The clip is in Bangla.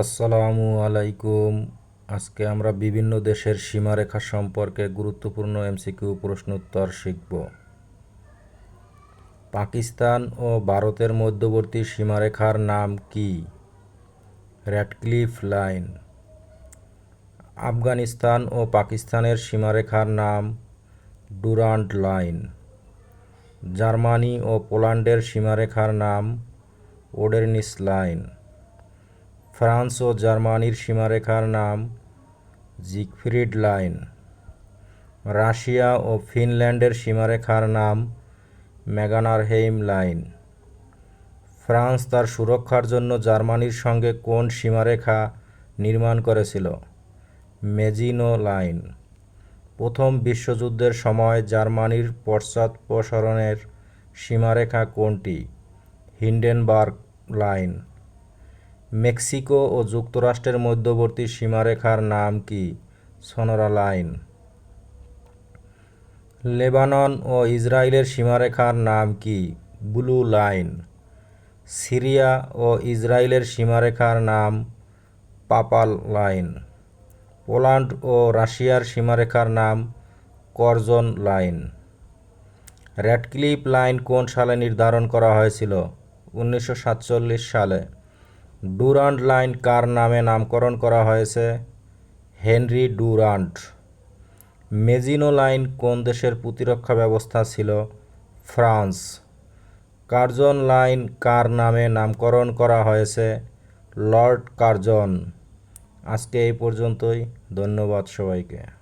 আসসালামু আলাইকুম। আজকে আমরা বিভিন্ন দেশের সীমারেখা সম্পর্কে গুরুত্বপূর্ণ এমসিকিউ প্রশ্ন উত্তর শিখব। পাকিস্তান ও ভারতের মধ্যবর্তী সীমারেখার নাম কি? Radcliffe line. আফগানিস্তান ও পাকিস্তানের সীমারেখার নাম ডুরান্ট লাইন। জার্মানি ও পোল্যান্ডের সীমারেখার নাম ওডেরনিস লাইন। ফ্রান্স ও জার্মানির সীমারেখার নাম জিগফ্রিড লাইন। রাশিয়া ও ফিনল্যান্ডের সীমারেখার নাম ম্যাগানারহেইম লাইন। ফ্রান্স তার সুরক্ষার জন্য জার্মানির সঙ্গে কোন সীমারেখা নির্মাণ করেছিল? Maginot line. প্রথম বিশ্বযুদ্ধের সময় জার্মানির পশ্চাদপসরণের সীমারেখা কোনটি? Hindenburg line. মেক্সিকো ও যুক্তরাষ্ট্রের মধ্যবর্তী সীমারেখার নাম কি? সোনোরা লাইন। লেবানন ও ইসরায়েলের সীমারেখার নাম কি? Blue line. সিরিয়া ও ইসরায়েলের সীমারেখার নাম পাপাল লাইন। পোল্যান্ড ও রাশিয়ার সীমারেখার নাম করজন লাইন। র্যাডক্লিফ লাইন কোন সালে নির্ধারণ করা হয়েছিল? উনিশশো সাতচল্লিশ সালে। ডুরান্ড লাইন কার নামে নামকরণ করা হয়েছে? হেনরি ডুরান্ড মেজিনো লাইন কোন দেশের প্রতিরক্ষা ব্যবস্থা ছিল? ফ্রান্স। কার্জন লাইন কার নামে নামকরণ করা হয়েছে? Lord Curzon. আজকে এই পর্যন্তই। ধন্যবাদ সবাইকে।